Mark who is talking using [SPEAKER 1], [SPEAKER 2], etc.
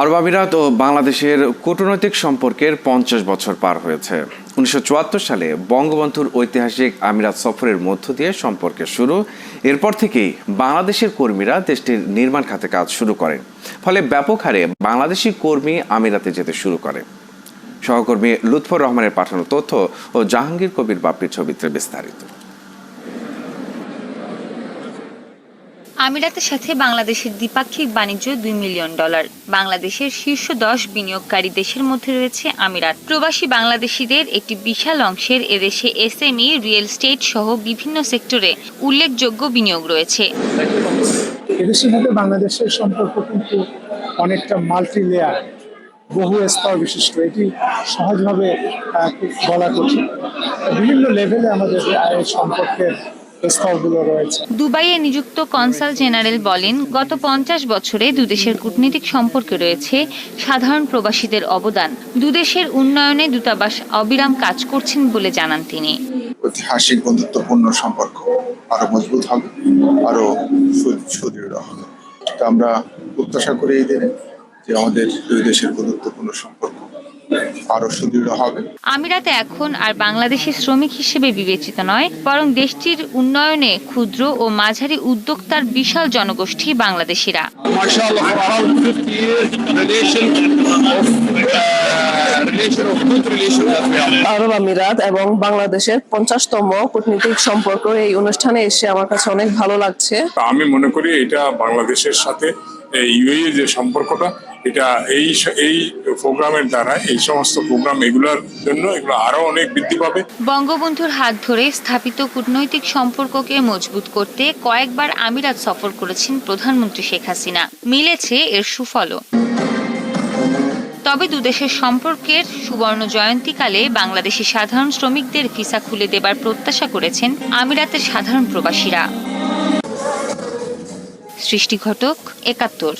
[SPEAKER 1] আরব আমিরাত ও বাংলাদেশের কূটনৈতিক সম্পর্কের পঞ্চাশ বছর পার হয়েছে। উনিশশো চুয়াত্তর সালে বঙ্গবন্ধুর ঐতিহাসিক আমিরাত সফরের মধ্য দিয়ে সম্পর্কের শুরু। এরপর থেকেই বাংলাদেশের কর্মীরা দেশটির নির্মাণ খাতে কাজ শুরু করেন। ফলে ব্যাপক হারে বাংলাদেশি কর্মী আমিরাতে যেতে শুরু করে। সহকর্মী লুৎফর রহমানের পাঠানো তথ্য ও জাহাঙ্গীর কবির বাপির ছবিতে বিস্তারিত।
[SPEAKER 2] আমিরাতের সাথে বাংলাদেশের দ্বিপাক্ষিক বাণিজ্য দুই মিলিয়ন ডলার। বাংলাদেশের শীর্ষ দশ বিনিয়োগকারী দেশের মধ্যে রয়েছে আমিরাত। প্রবাসী বাংলাদেশিদের একটি বিশাল অংশের এদেশে এসএমই, রিয়েল স্টেট সহ বিভিন্ন সেক্টরে উল্লেখযোগ্য বিনিয়োগ রয়েছে।
[SPEAKER 3] এদেশের মধ্যে বাংলাদেশের সম্পর্ক কিন্তু অনেকটা মাল্টি লেয়ার বহু স্তর বিশিষ্ট। এটি সহজভাবে বলা কঠিন। বিভিন্ন লেভেলে আমাদের সম্পর্কের স্তরগুলো রয়েছে।
[SPEAKER 2] দুবাইয়ে নিযুক্ত কনসাল জেনারেল বলেন গত পঞ্চাশ বছরে দুদেশের কূটনীতিক সম্পর্কে রয়েছে সাধারণ প্রবাসীদের অবদান। দুদেশের উন্নয়নে দূতাবাস অবিরাম কাজ করছেন বলে জানান তিনি।
[SPEAKER 4] ঐতিহাসিক বন্ধুত্বপূর্ণ সম্পর্ক আরও মজবুত হবে আরও সুদৃঢ় হবে। আমরা প্রত্যাশা করি এই দিনে যে আমাদের দুই দেশের বন্ধুত্বপূর্ণ সম্পর্ক আরও সুদৃঢ় হবে।
[SPEAKER 2] আমিরাতে এখন আর বাংলাদেশি শ্রমিক হিসেবে বিবেচিত নয় বরং দেশটির উন্নয়নে ক্ষুদ্র ও মাঝারি উদ্যোক্তার বিশাল জনগোষ্ঠী বাংলাদেশিরা।
[SPEAKER 5] mashallah for around 50 years relation of relation of good relation that we have.
[SPEAKER 6] আরব আমিরাত এবং বাংলাদেশের পঞ্চাশতম কূটনীতিক সম্পর্ক এই অনুষ্ঠানে এসে আমার কাছে অনেক ভালো লাগছে।
[SPEAKER 7] আমি মনে করি এটা বাংলাদেশের সাথে ইউএই এর যে সম্পর্কটা, এটা এই এই প্রোগ্রামের দ্বারা, এই সমস্ত প্রোগ্রাম এগুলোর জন্য এগুলো আরও অনেক বৃদ্ধি পাবে।
[SPEAKER 2] বঙ্গবন্ধুর হাত ধরে স্থাপিত কূটনৈতিক সম্পর্ককে মজবুত করতে কয়েকবার আমিরাত সফর করেছেন প্রধানমন্ত্রী শেখ হাসিনা। মিলেছে এর সুফলও। তবে দুদেশের সম্পর্কের সুবর্ণ জয়ন্তীকালে বাংলাদেশি সাধারণ শ্রমিকদের ভিসা খুলে দেবার প্রত্যাশা করেছেন আমিরাতের সাধারণ প্রবাসীরা। সৃষ্টি ঘটক একাত্তর।